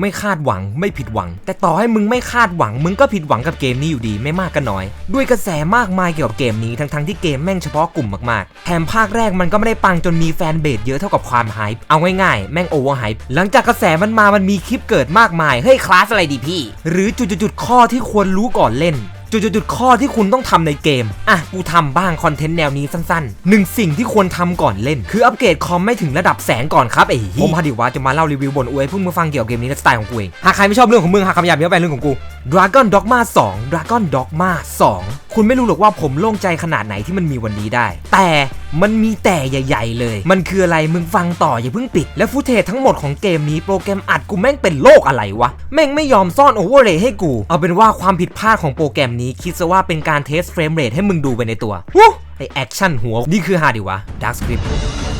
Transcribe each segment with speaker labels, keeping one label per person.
Speaker 1: ไม่คาดหวังไม่ผิดหวัง แต่ต่อให้มึงไม่คาดหวัง มึงก็ผิดหวังกับเกมนี้อยู่ดีไม่มากก็น้อย ด้วยกระแสมากมายเกี่ยวกับเกมนี้ทั้งๆที่เกมแม่งเฉพาะกลุ่มมากๆแถมภาคแรกมันก็ไม่ได้ปังจนมีแฟนเบสเยอะเท่ากับความไฮป์เอาง่ายๆ แม่งโอเวอร์ไฮป์หลังจากกระแสมันมามันมีคลิปเกิดมากมายเฮ้ยคลาสอะไรดีพี่ หรือจุดๆๆข้อที่ควรรู้ก่อนเล่น จุดๆๆข้อที่คุณต้องทำในเกม อะ กูทำบ้างคอนเทนต์แนวนี้สั้นๆหนึ่งสิ่งที่ควรทำก่อนเล่น คืออัปเกรดคอมไม่ถึงระดับแสงก่อนครับไอ้ผมพอดีว่าจะมาเล่ารีวิวบนอวยให้พวกมึงฟังเกี่ยวกับเกมนี้ในสไตล์ของกูเองหากใครไม่ชอบเรื่องของมึงหากคำหยาบเยอะไปเรื่องของกู Dragon Dogma 2 Dragon Dogma 2 คุณไม่รู้หรอกว่าผมโล่งใจขนาดไหนที่มันมีวันนี้ได้ แต่มันมีแต่ใหญ่ ๆ เลย มันคืออะไรมึงฟังต่ออย่าเพิ่งปิด และฟุตเทจทั้งหมดของเกมนี้โปรแกรมอัดกูแม่งเป็นโลกอะไรวะ แม่งไม่ยอมซ่อนโอเวอร์เรย์ให้กู เอาเป็นว่าความผิดพลาดของโปรแกรมนี้คิดซะว่าเป็นการเทสเฟรมเรทให้มึงดูไปในตัววู้ไอแอคชั่นหัว นี่คือฮาดิวะ
Speaker 2: ดักสคริ
Speaker 3: ปต์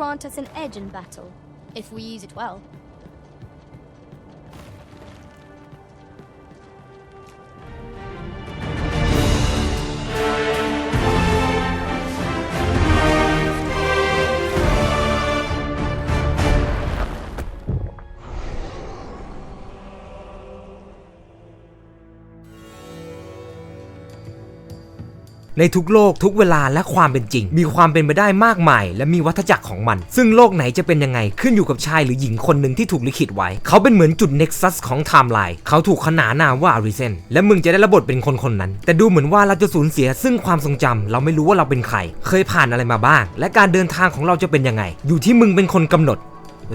Speaker 3: grant us an edge in battle, if we use it well.
Speaker 1: ในทุกโลกทุกเวลาและความเป็นจริง มีความเป็นไปได้มากมาย และมีวัฏจักรของมัน ซึ่งโลกไหนจะเป็นยังไงขึ้นอยู่กับชายหรือหญิงคนหนึ่งที่ถูกลิขิตไว้ เขาเป็นเหมือนจุดเน็กซัสของไทม์ไลน์เขาถูกขนานนามว่าอาริเซนและมึงจะได้รับบทเป็นคนคนนั้น แต่ดูเหมือนว่าเราจะสูญเสียซึ่งความทรงจำเราไม่รู้ว่าเราเป็นใคร เคยผ่านอะไรมาบ้าง และการเดินทางของเราจะเป็นยังไง อยู่ที่มึงเป็นคนกำหนด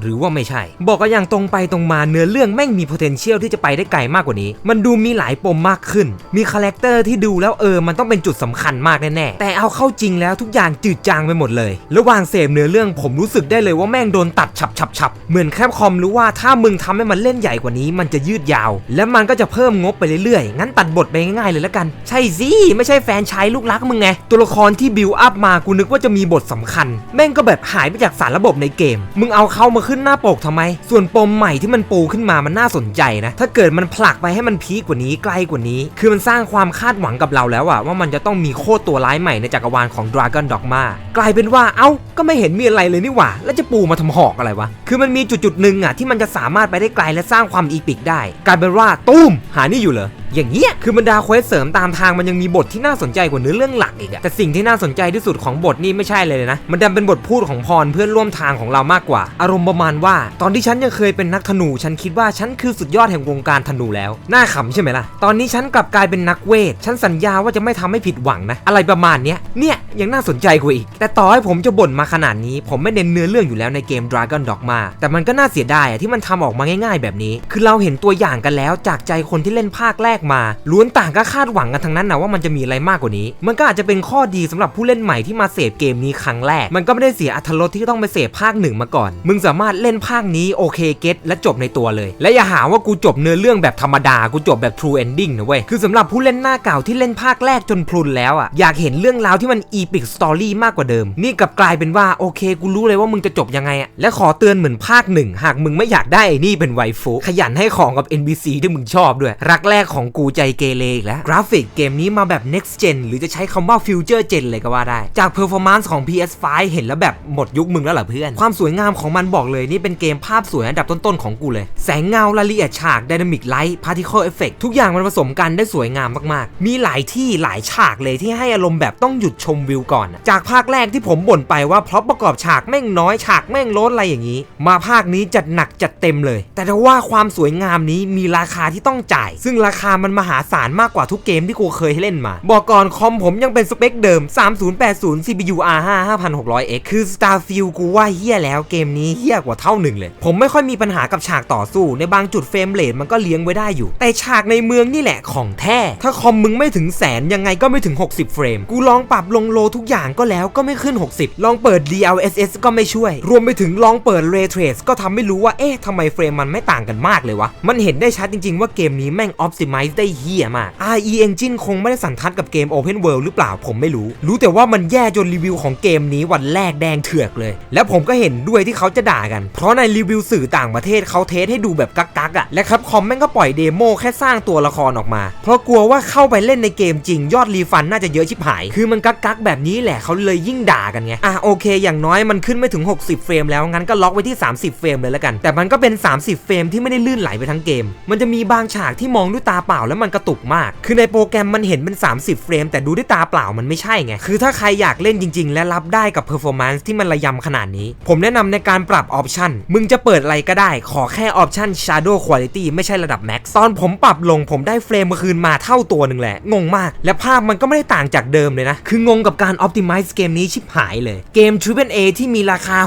Speaker 1: หรือว่าไม่ใช่ บอกก็อย่างตรงไปตรงมาเนื้อเรื่องแม่งมี potential ที่จะไปได้ไกลมากกว่านี้ มันดูมีหลายปมมากขึ้น มีคาแรคเตอร์ที่ดูแล้วเออ มันต้องเป็นจุดสำคัญมากแน่ๆ แต่เอาเข้าจริงแล้วทุกอย่างจืดจางไปหมดเลย ระหว่างเสพเนื้อเรื่องผมรู้สึกได้เลยว่าแม่งโดนตัดฉับฉับฉับเหมือนแคปคอมรู้ว่าถ้ามึงทำให้มันเล่นใหญ่กว่านี้ มันจะยืดยาว และมันก็จะเพิ่มงบไปเรื่อยๆ งั้นตัดบทไปง่ายๆเลยละกัน ใช่สิ ไม่ใช่แฟนชายลูกรักมึงไง ตัวละครที่บิวอัพมา กูนึกว่าจะมีบทสำคัญ แม่งก็แบบหายไปจากสารระบบในเกม มึงเอาเขามาขึ้นหน้าปกทำไม ส่วนปมใหม่ที่มันปูขึ้นมามันน่าสนใจนะ ถ้าเกิดมันผลักไปให้มันพีกว่านี้ไกลกว่านี้ คือมันสร้างความคาดหวังกับเราแล้วอะว่ามันจะต้องมีโคตรตัวร้ายใหม่ในจักรวาลของ Dragon Dogma กลายเป็นว่าเอ้าก็ไม่เห็นมีอะไรเลยนี่หว่า แล้วจะปูมาทำหอกอะไรวะ คือมันมีจุดจุดหนึ่งอะที่มันจะสามารถไปได้ไกลและสร้างความอีปิกได้ กลายเป็นว่าตุ้มหานี่อยู่เหรอ อย่างเงี้ยคือบรรดาเควสเสริมตามทางมันยังมีบทที่น่าสนใจกว่าเนื้อเรื่องหลักอีกอะแต่สิ่งที่น่าสนใจที่สุดของบทนี่ไม่ใช่เลยนะมันดันเป็นบทพูดของพรเพื่อนร่วมทางของเรามากกว่า อารมณ์ประมาณว่า ตอนที่ฉันยังเคยเป็นนักธนูฉันคิดว่าฉันคือสุดยอดแห่งวงการธนูแล้วน่าขำใช่ไหมล่ะตอนนี้ฉันกลับกลายเป็นนักเวทฉันสัญญาว่าจะไม่ทำให้ผิดหวังนะอะไรประมาณเนี้ยเนี่ยยังน่าสนใจกว่าอีกแต่ต่อให้ผมจะบ่นมาขนาดนี้ผมไม่เน้นเนื้อเรื่องอยู่แล้วในเกม Dragon Dogma แต่มันก็น่าเสียดายอะที่มันทำออกมาง่าย ๆ แบบนี้ คือเราเห็นตัวอย่างกันแล้วจากใจคนที่เล่นภาคแรกมาล้วนต่างก็คาดหวังกันทั้งนั้นนะว่ามันจะมีอะไรมากกว่านี้ มันก็อาจจะเป็นข้อดีสำหรับผู้เล่นใหม่ที่มาเสพเกมนี้ครั้งแรก มันก็ไม่ได้เสียอรรถรสที่ต้องไปเสพภาคหนึ่งมาก่อน มึงสามารถเล่นภาคนี้โอเคเก็ตและจบในตัวเลย และอย่าหาว่ากูจบเนื้อเรื่องแบบธรรมดากูจบแบบ true ending นะเว้ยคือสำหรับผู้เล่นหน้าเก่าที่เล่นภาคแรกจนพลุนแล้วอะอยากเห็นเรื่องราวที่มัน epic story มากกว่าเดิม นี่กับกลายเป็นว่าโอเคกูรู้เลยว่ามึงจะจบยังไงอะและขอเตือนเหมือนภาคหนึ่งหากมึงไม่อยากได้ไอ้นี่เป็นไวฟูขยันให้ของกับ NPC ที่มึงชอบด้วย รักแรกของกูใจเกเรอีกแล้ว กราฟิกเกมนี้มาแบบ next gen หรือจะใช้คำว่า future gen เลยก็ว่าได้ จาก performance ของ PS5 เห็นแล้วแบบหมดยุคมึงแล้วเหรอเพื่อน ความสวยงามของมันบอกเลยนี่เป็นเกมภาพสวยอันดับต้นๆของกูเลย แสงเงารายละเอียดฉาก dynamic light particle effect ทุกอย่างมันผสมกันได้สวยงามมากๆ มีหลายที่หลายฉากเลยที่ให้อารมณ์แบบต้องหยุดชมวิวก่อน จากภาคแรกที่ผมบ่นไปว่าเพราะประกอบฉากแม่งน้อยฉากแม่งล้นอะไรอย่างนี้ มาภาคนี้จัดหนักจัดเต็มเลย แต่ถ้าว่าความสวยงามนี้มีราคาที่ต้องจ่าย ซึ่งราคามันมหาศาลมากกว่าทุกเกมที่กูเคยเล่นมา บอกก่อนคอมผมยังเป็นสเปคเดิม 3080 CPU R5 5600X คือ Starfield กูว่าเฮี้ยแล้วเกมนี้เฮี้ยกว่าเท่าหนึ่งเลย ผมไม่ค่อยมีปัญหากับฉากต่อสู้ ในบางจุดเฟรมเรทมันก็เลี้ยงไว้ได้อยู่ แต่ฉากในเมืองนี่แหละของแท้ ถ้าคอมมึงไม่ถึงแสนยังไงก็ไม่ถึง 60 เฟรม กูลองปรับลงโลทุกอย่างก็แล้วก็ไม่ขึ้น 60 ลองเปิด DLSS ก็ไม่ช่วย รวมไปถึงลองเปิด Ray Trace ก็ทำไม่รู้ว่าเอ๊ะทำไมเฟรมมันไม่ต่างกันมากเลยวะ มันเห็นได้ชัดจริงๆว่าเกมนี้แม่ง Optimize ได้เฮี้ยมาก RE Engine คงไม่ได้สันทัดกับเกม Open World หรือเปล่าผมไม่รู้ รู้แต่ว่ามันแย่จนรีวิวของเกมนี้วันแรกแดงเถือกเลย แล้วผมก็เห็นด้วยที่เขาจะด่ากัน เพราะในรีวิวสื่อต่างประเทศเขาเทสให้ดูแบบกักๆอะ่ะและครับคอมแม่งก็ปล่อยเดโมแค่สร้างตัวละครออกมา เพราะกลัวว่าเข้าไปเล่นในเกมจริงยอดรีฟันน่าจะเยอะชิบหาย คือมันกักๆแบบนี้แหละเขาเลยยิ่งด่ากันไงอะโอเคอย่างน้อยมันขึ้นไม่ถึง 60 เฟรมแล้วงั้นก็ล็อกไว้ที่ 30 เฟรมเลยแล้วกัน แต่มันก็เป็น 30 เฟรมที่ไม่ได้ลื่นไหลไปทั้งเกม มันจะมีบางฉากที่มองด้วยตาเปล่าแล้วมันกระตุกมาก คือในโปรแกรมมันเห็นเป็น 30 เฟรม แต่ดูด้วยตาเปล่ามันไม่ใช่ไง คือถ้าใครอยากเล่นจริง ๆ และรับได้กับเพอร์ฟอร์แมนซ์ที่มันระยำขนาดนี้ ผมแนะนำในการปรับออปชันมึงจะเปิดอะไรก็ได้ ขอแค่ออปชัน Shadow Quality ไม่ใช่ระดับ Max ตอนผมปรับลงผมได้เฟรมมาคืนมาเท่าตัวหนึ่งแหละ งงมาก และภาพมันก็ไม่ได้ต่างจากเดิมเลยนะ คืองงกับการ Optimize เกมนี้ชิบหายเลย เกม Triple A ที่มีราคา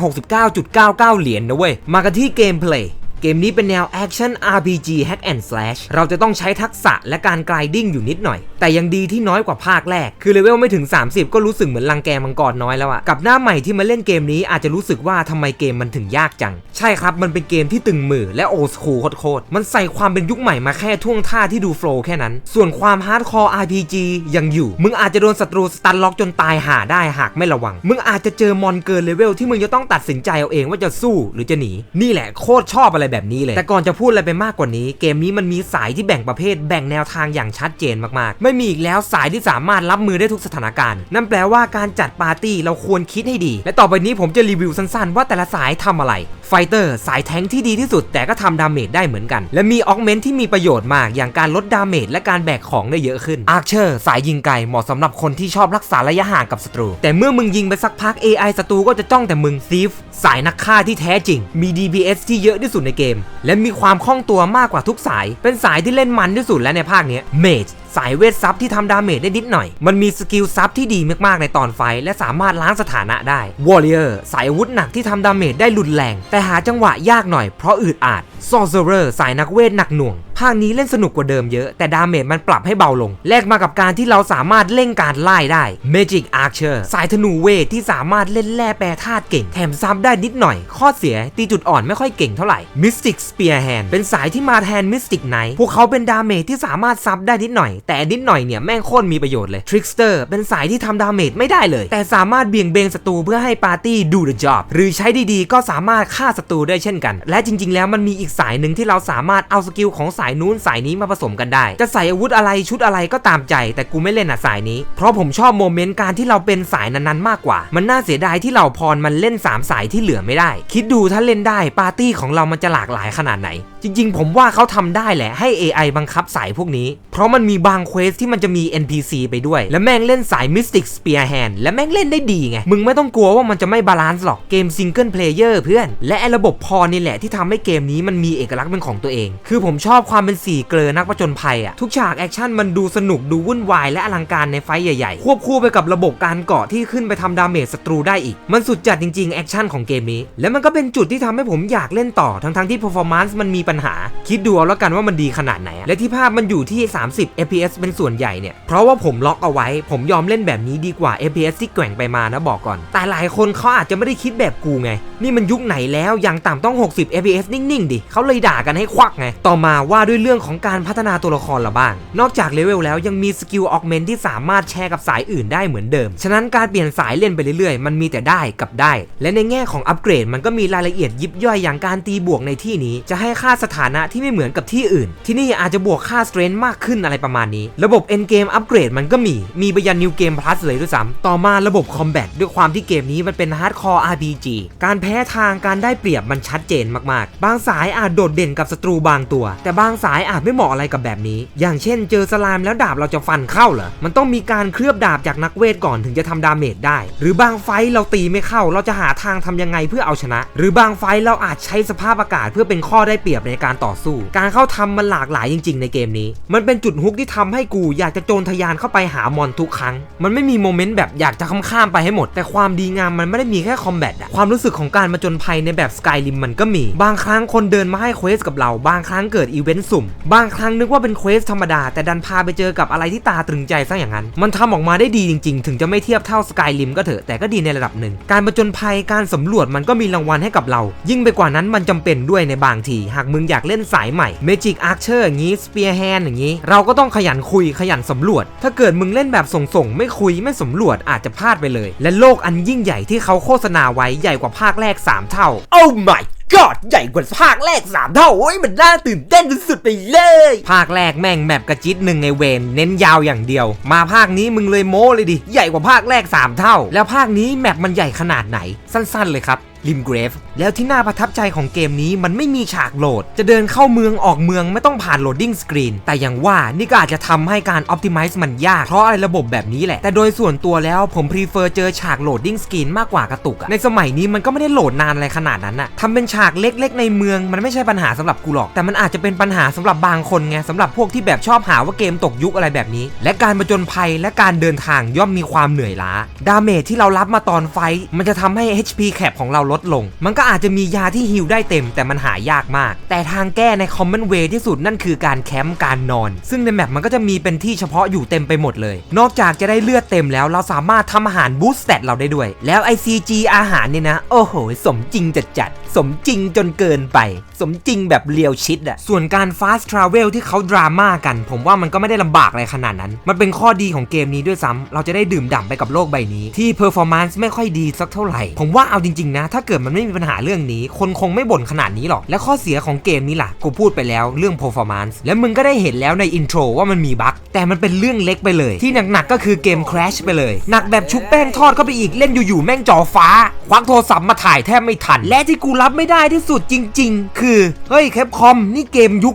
Speaker 1: 69.99 เหรียญนะเว้ย มากันที่เกมเพลย์ เกมนี้เป็นแนว Action RPG Hack and Slash เราจะต้องใช้ทักษะและการกลายดิ้งอยู่นิดหน่อย แต่ยังดีที่น้อยกว่าภาคแรก คือเลเวลไม่ถึง 30 ก็รู้สึกเหมือนรังแกมังกรน้อยแล้วอะกับหน้าใหม่ที่มาเล่นเกมนี้อาจจะรู้สึกว่าทำไมเกมมันถึงยากจัง ใช่ครับ มันเป็นเกมที่ตึงมือและโอสคูโคตรมันใส่ความเป็นยุคใหม่มาแค่ท่วงท่าที่ดูโฟล์แค่นั้น ส่วนความฮาร์ดคอร์ RPG ยังอยู่ มึงอาจจะโดนศัตรูสตันล็อกจนตายหาได้หากไม่ระวัง มึงอาจจะเจอมอนเกินเลเวลที่มึงจะต้องตัดสินใจเอาเองว่าจะสู้หรือจะหนี นี่แหละโคตรชอบอะไรแบบนี้เลย แต่ก่อนจะพูดอะไรไปมากกว่านี้ เกมนี้มันมีสายที่แบ่งประเภท แบ่งแนวทางอย่างชัดเจนมากๆ ไม่มีอีกแล้วสายที่สามารถรับมือได้ทุกสถานการณ์ นั่นแปลว่าการจัดปาร์ตี้เราควรคิดให้ดี และต่อไปนี้ผมจะรีวิวสั้นๆ ว่าแต่ละสายทำอะไร ไฟเตอร์สายแทงที่ดีที่สุด แต่ก็ทำดาเมจได้เหมือนกัน และมีออกเมนต์ที่มีประโยชน์มาก อย่างการลดดาเมจและการแบกของได้เยอะขึ้นอาร์เชอร์สายยิงไกลเหมาะสำหรับคนที่ชอบรักษาระยะห่างกับศัตรู แต่เมื่อมึงยิงไปสักพัก AI ศัตรูก็จะจ้องแต่มึงซีฟสายนักฆ่าที่แท้จริง มี DPS ที่เยอะที่สุดในเกม และมีความคล่องตัวมากกว่าทุกสาย เป็นสายที่เล่นมันที่สุดแล้วในภาคนี้เมจ สายเวทซับที่ทำดาเมจได้นิดหน่อย มันมีสกิลซับที่ดีมากๆในตอนไฟ และสามารถล้างสถานะได้ Warrior สายอาวุธหนักที่ทำดาเมจได้รุนแรง แต่หาจังหวะยากหน่อยเพราะอืดอาด Sorcerer สายนักเวทหนักหน่วง ภาคนี้เล่นสนุกกว่าเดิมเยอะ แต่ดาเมจมันปรับให้เบาลง แลกมากับการที่เราสามารถเล่นการไล่ได้ Magic Archer สายธนูเวทที่สามารถเล่นแร่แปรธาตุเก่ง แถมซ้ำได้นิดหน่อย ข้อเสียตีจุดอ่อนไม่ค่อยเก่งเท่าไหร่ Mystic Spearhand เป็นสายที่มาแทน Mystic Knight พวกเขาเป็นดาเมจที่สามารถซับได้นิดหน่อย แต่นิดหน่อยเนี่ยแม่งโคตรมีประโยชน์เลย Trickster เป็นสายที่ทำดาเมจไม่ได้เลย แต่สามารถเบี่ยงเบนศัตรูเพื่อให้ปาร์ตี้ดู the job หรือใช้ดีๆ ก็สามารถฆ่าศัตรูได้เช่นกัน และจริง ๆ แล้วมันมีอีกสายหนึ่งที่เราสามารถเอาสกิลของสายนู้นสายนี้มาผสมกันได้ จะใส่อาวุธอะไรชุดอะไรก็ตามใจ แต่กูไม่เล่นอะสายนี้ เพราะผมชอบโมเมนต์การที่เราเป็นสายนั้นๆมากกว่า มันน่าเสียดายที่เราพรมันเล่น 3 สายที่เหลือไม่ได้ คิดดูถ้าเล่นได้ปาร์ตี้ของเรามันจะหลากหลายขนาดไหน จริง ๆ ผมว่าเขาทำได้แหละให้ AI บังคับสายพวกนี้ เพราะมันมีบางเควสที่มันจะมี NPC ไปด้วย และแม่งเล่นสาย Mystic Spearhand และแม่งเล่นได้ดีไง มึงไม่ต้องกลัวว่ามันจะไม่บาลานซ์หรอกเกมซิงเกิลเพลเยอร์เพื่อน และระบบพรนี่แหละที่ทำให้เกมนี้มันมีเอกลักษณ์เป็นของตัวเอง คือผมชอบความเป็นสีเกลอนักผจญภัยอะทุกฉากแอคชั่นมันดูสนุกดูวุ่นวายและอลังการในไฟใหญ่ๆ ควบคู่ไปกับระบบการเกาะที่ขึ้นไปทำดาเมจศัตรูได้อีก มันสุดจัดจริงๆแอคชั่นของเกมนี้ และมันก็เป็นจุดที่ทำให้ผมอยากเล่นต่อทั้งๆที่ performance มันมีปัญหา คิดดูเอาแล้วกันว่ามันดีขนาดไหน และที่ภาพมันอยู่ที่ 30 fps เป็นส่วนใหญ่เนี่ย เพราะว่าผมล็อกเอาไว้ ผมยอมเล่นแบบนี้ดีกว่า fps ที่แกว่งไปมานะบอกก่อน แต่หลายคนเขาอาจจะไม่ได้คิดแบบกูไง นี่มันยุคไหนแล้ว อย่างต่ำต้อง 60 fps นิ่งๆดิเขาเลยด่ากันให้ควักไง ต่อมาว่าด้วยเรื่องของการพัฒนาตัวละครละบ้าง นอกจากเลเวลแล้วยังมีสกิลออกเมนที่สามารถแชร์กับสายอื่นได้เหมือนเดิม ฉะนั้นการเปลี่ยนสายเล่นไปเรื่อยๆ มันมีแต่ได้กับได้ และในแง่ของอัปเกรดมันก็มีรายละเอียดยิบย่อยอย่างการตีบวกในที่นี้ จะให้ค่าสถานะที่ไม่เหมือนกับที่อื่น ที่นี่อาจจะบวกค่าสเตรนท์มากขึ้นอะไรประมาณนี้ ระบบ end game อัปเกรดมันก็มี มีไปยัน new game plus เลยด้วยซ้ำต่อมาระบบ combat ด้วยความที่เกมนี้มันเป็น hardcore RPG การแพ้ทางการได้เปรียบมันชัดเจนมากๆ บางสายอาจโดดเด่นกับศัตรูบางตัว แต่บางสายอาจไม่เหมาะอะไรกับแบบนี้ อย่างเช่น เจอสลามแล้วดาบเราจะฟันเข้าเหรอ มันต้องมีการเคลือบดาบจากนักเวทก่อนถึงจะทำดาเมจได้ หรือบางไฟเราตีไม่เข้า เราจะหาทางทำยังไงเพื่อเอาชนะ หรือบางไฟเราอาจใช้สภาพอากาศเพื่อเป็นข้อได้เปรียบในการต่อสู้ การเข้าทำมันหลากหลายจริง ๆ ในเกมนี้ มันเป็นจุดฮุกที่ทำให้กูอยากจะโจรทะยานเข้าไปหามอนทุกครั้ง มันไม่มีโมเมนต์แบบอยากจะข้ามไปให้หมด แต่ความดีงามมันไม่ได้มีแค่คอมแบทอะความรู้สึกของการมาจนภัยในแบบสกายริมมันก็มี บางครั้งคนเดินมาให้เควสกับเรา บางครั้งเกิดอีเวนต์สุ่ม บางครั้งนึกว่าเป็นเควสธรรมดา แต่ดันพาไปเจอกับอะไรที่ตาตรึงใจซะอย่างนั้น มันทำออกมาได้ดีจริง ๆ ถึงจะไม่เทียบเท่าสกายริมก็เถอะแต่ก็ดีในระดับหนึ่ง การประจนภัยการสำรวจมันก็มีรางวัลให้กับเรา ยิ่งไปกว่านั้นมันจำเป็นด้วยในบางที หากมึงอยากเล่นสายใหม่ Magic Archer อร์อย่างนี้ Spear Hand อย่างนี้ เราก็ต้องขยันคุยขยันสำรวจ ถ้าเกิดมึงเล่นแบบส่งๆไม่คุยไม่สำรวจอาจจะพลาดไปเลย และโลกอันยิ่งใหญ่ที่เขาโฆษณาไว้ใหญ่กว่าภาคแรก 3 เท่า Oh my กอดใหญ่กว่าภาคแรก 3 เท่าโอ้ยมันน่าตื่นเต้นสุดๆไปเลย ภาคแรกแม่งแมปกระจิตหนึ่งในเวนเน้นยาวอย่างเดียว มาภาคนี้มึงเลยโม้เลยดิ ใหญ่กว่าภาคแรก 3 เท่า แล้วภาคนี้แมปมันใหญ่ขนาดไหน สั้นๆเลยครับ ริมเกรฟแล้วที่น่าประทับใจของเกมนี้มันไม่มีฉากโหลด จะเดินเข้าเมืองออกเมืองไม่ต้องผ่านโหลดดิ้งสกรีนแต่อย่างว่านี่ก็อาจจะทำให้การอ p ติ m i z e มันยาก เพราะอะไรระบบแบบนี้แหละ แต่โดยส่วนตัวแล้วผมพรีเฟอร์เจอฉากโหลดดิ้งสกรีนมากกว่ากระตุกในสมัยนี้มันก็ไม่ได้โหลดนานอะไรขนาดนั้นอะทำเป็นฉากเล็กๆ ในเมืองมันไม่ใช่ปัญหาสำหรับกูหรอก แต่มันอาจจะเป็นปัญหาสำหรับบางคนไงสำหรับพวกที่แบบชอบหาว่าเกมตกยุคอะไรแบบนี้ และการประจนภัยและการเดินทางย่อมมีความเหนื่อยล้าดาเมจที่เรารับมาตอนไฟมันจะทำให้ HP cap ของเราลดลง มันก็อาจจะมียาที่ฮิลได้เต็ม แต่มันหายากมาก แต่ทางแก้ในคอมมอนเวย์ที่สุดนั่นคือการแคมป์การนอน ซึ่งในแมปมันก็จะมีเป็นที่เฉพาะอยู่เต็มไปหมดเลย นอกจากจะได้เลือดเต็มแล้วเราสามารถทำอาหารบูสต์สเตเราได้ด้วย แล้ว ICG อาหารเนี่ยนะ โอ้โห สมจริงจัดจัดสมจริงจนเกินไป สมจริงแบบเลียวชิดอะส่วนการ Fast Travel ที่เขาดราม่ากัน ผมว่ามันก็ไม่ได้ลำบากอะไรขนาดนั้น มันเป็นข้อดีของเกมนี้ด้วยซ้ำเราจะได้ดื่มด่ำไปกับโลกใบนี้ ที่ performance ไม่ค่อยดีสักเท่าไหร่ ผมว่าเอาจริง ๆ นะ ถ้าเกิดมันไม่มีปัญหาเรื่องนี้ คนคงไม่บ่นขนาดนี้หรอก และข้อเสียของเกมนี้ล่ะกูพูดไปแล้วเรื่อง performance และมึงก็ได้เห็นแล้วในอินโทรว่ามันมีบั๊กแต่มันเป็นเรื่องเล็กไปเลย ที่หนักๆก็คือเกม crash ไปเลยหนักแบบชุบแป้งทอดเข้าไปอีกเล่นอยู่ๆแม่งจอฟ้า ควักโทรศัพท์มาถ่ายแทบไม่ทัน และที่กูรับไม่ได้ที่สุดจริง ๆ คือ เฮ้ยแคปคอมนี่เกมยุค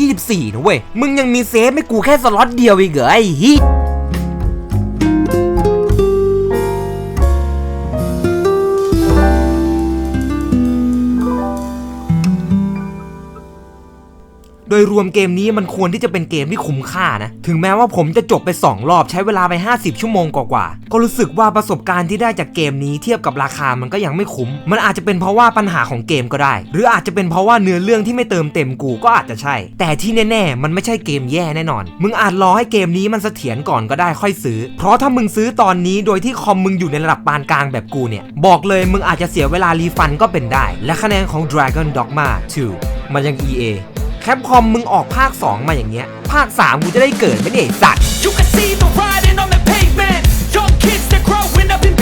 Speaker 1: 2024นะเว้ย มึงยังมีเซฟให้กูแค่สล็อตเดียวอีกเหรอไอ้ฮิ โดยรวมเกมนี้มันควรที่จะเป็นเกมที่คุ้มค่านะ ถึงแม้ว่าผมจะจบไป 2 รอบใช้เวลาไป 50 ชั่วโมงกว่าๆก็รู้สึกว่าประสบการณ์ที่ได้จากเกมนี้เทียบกับราคามันก็ยังไม่คุ้ม มันอาจจะเป็นเพราะว่าปัญหาของเกมก็ได้ หรืออาจจะเป็นเพราะว่าเนื้อเรื่องที่ไม่เติมเต็มกูก็อาจจะใช่ แต่ที่แน่ๆ มันไม่ใช่เกมแย่แน่นอน มึงอาจรอให้เกมนี้มันเสถียรก่อนก็ได้ค่อยซื้อ เพราะถ้ามึงซื้อตอนนี้โดยที่คอมมึงอยู่ในระดับปานกลางแบบกูเนี่ย บอกเลยมึงอาจจะเสียเวลารีฟันก็เป็นได้ และคะแนนของ Dragon Dogma 2 มันยัง EA คปคอมมึงออกภาค 2 มาอย่างเงี้ย ภาค 3 กูจะได้เกิดไหมเนี่ยไอ้สัตว์
Speaker 4: You can see the riding on the pavement. Young kids, they're growing up in